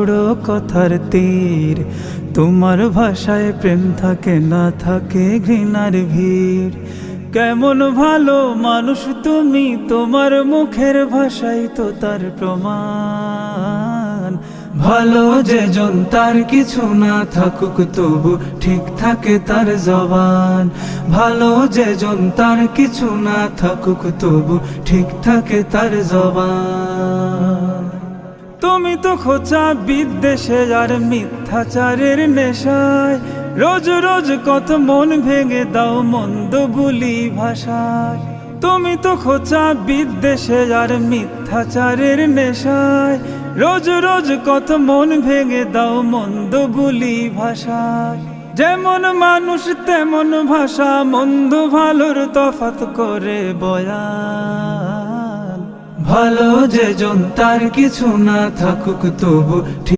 বড় কথার তীর। তোমার ভাষায় প্রেম থাকে, না থাকে ঘৃণার ভিড়। কেমন ভালো মানুষ তুমি, তোমার মুখের ভাষাই তো তার প্রমাণ। ভালো যে জন তার কিছু না থাকুক তবু ঠিক থাকে তার জবান। ভালো যে জন তার কিছু না থাকুক তবু ঠিক থাকে তার জবান। তো খোঁচা বিদ্বেষে আর মিথ্যাচারের নেশায়। রোজ রোজ কত মন ভেঙে দাও মন্দ বুলি ভাষায়। তুমি তো খোঁচা বিদ্বেষে আর মিথ্যাচারের নেশায়। রোজ রোজ কত মন ভেঙে দাও মন্দ বুলি ভাষায়। যেমন মানুষ তেমন ভাষা, মন্দ ভালোর তফাত করে বয়ান ভালো যে জন তার কিছু না থাকুক তবু